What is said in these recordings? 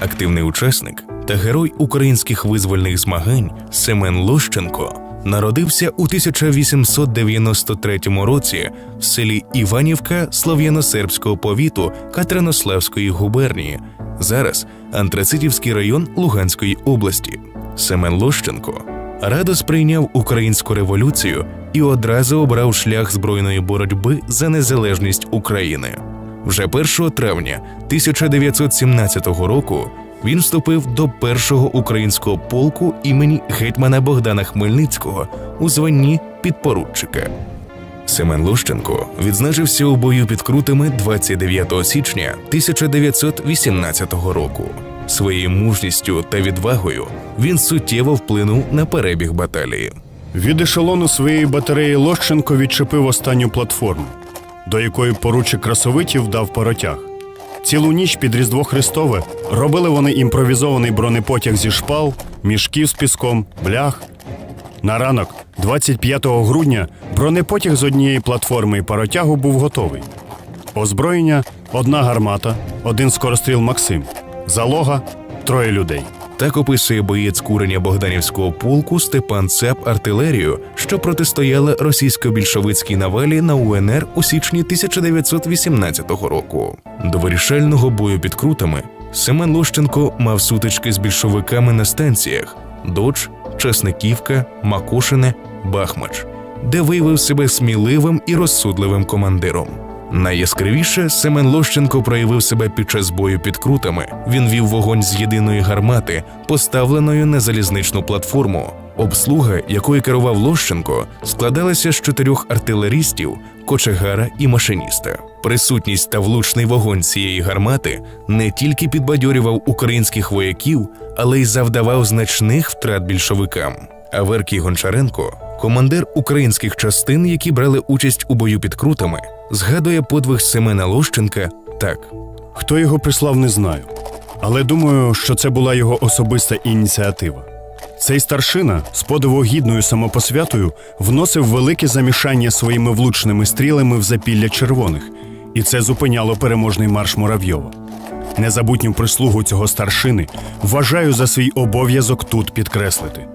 Активний учасник та герой українських визвольних змагань Семен Лощенко народився у 1893 році в селі Іванівка Слов'яно-Сербського повіту Катеринославської губернії, зараз Антрацитівський район Луганської області. Семен Лощенко радо сприйняв українську революцію і одразу обрав шлях збройної боротьби за незалежність України. Вже 1 травня 1917 року він вступив до першого українського полку імені гетьмана Богдана Хмельницького у званні підпоручика. Семен Лущенко відзначився у бою під Крутами 29 січня 1918 року. Своєю мужністю та відвагою він суттєво вплинув на перебіг баталії. Від ешелону своєї батареї Лощенко відчепив останню платформу, до якої поручик красовитів дав паротяг. Цілу ніч під Різдво Христове робили вони імпровізований бронепотяг зі шпал, мішків з піском, блях. На ранок, 25 грудня, бронепотяг з однієї платформи і паротягу був готовий. Озброєння одна гармата, один скоростріл Максим, залога троє людей. Так описує боєць курення Богданівського полку Степан Цеп артилерію, що протистояла російсько-більшовицькій навалі на УНР у січні 1918 року. До вирішального бою під крутами Семен Лощенко мав сутички з більшовиками на станціях Доч, Часниківка, Макушине, Бахмач, де виявив себе сміливим і розсудливим командиром. Найяскравіше Семен Лощенко проявив себе під час бою під крутами. Він вів вогонь з єдиної гармати, поставленої на залізничну платформу. Обслуга, якою керував Лощенко, складалася з чотирьох артилерістів, кочегара і машиніста. Присутність та влучний вогонь цієї гармати не тільки підбадьорював українських вояків, але й завдавав значних втрат більшовикам. Аверкій Гончаренко, командир українських частин, які брали участь у бою під крутами, згадує подвиг Семена Лощенка так. Хто його прислав, не знаю. Але думаю, що це була його особиста ініціатива. Цей старшина з подивогідною самопосвятою вносив велике замішання своїми влучними стрілами в запілля червоних, і це зупиняло переможний марш Муравйова. Незабутню прислугу цього старшини вважаю за свій обов'язок тут підкреслити.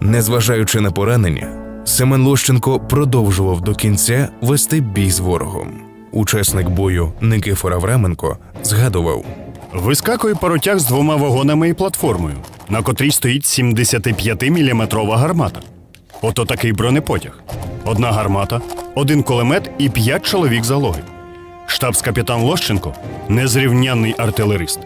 Незважаючи на поранення, Семен Лощенко продовжував до кінця вести бій з ворогом. Учасник бою Никифор Авраменко згадував: Вискакує паротяг з двома вагонами і платформою, на котрій стоїть 75-мм гармата. Ото такий бронепотяг. Одна гармата, один кулемет і п'ять чоловік залоги. Штабс-капітан Лощенко незрівнянний артилерист,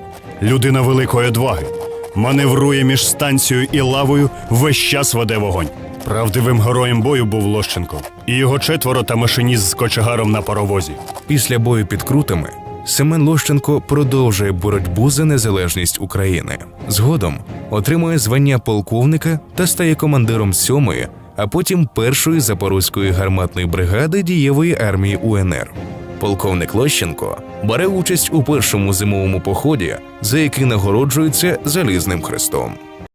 людина великої одваги, маневрує між станцією і лавою, весь час веде вогонь. Правдивим героєм бою був Лощенко, і його четверо та машиніст з кочегаром на паровозі. після бою під крутами Семен Лощенко продовжує боротьбу за незалежність України. Згодом отримує звання полковника та стає командиром сьомої, а потім першої запорозької гарматної бригади дієвої армії УНР. Полковник Лощенко бере участь у першому зимовому поході, за який нагороджується залізним хрестом.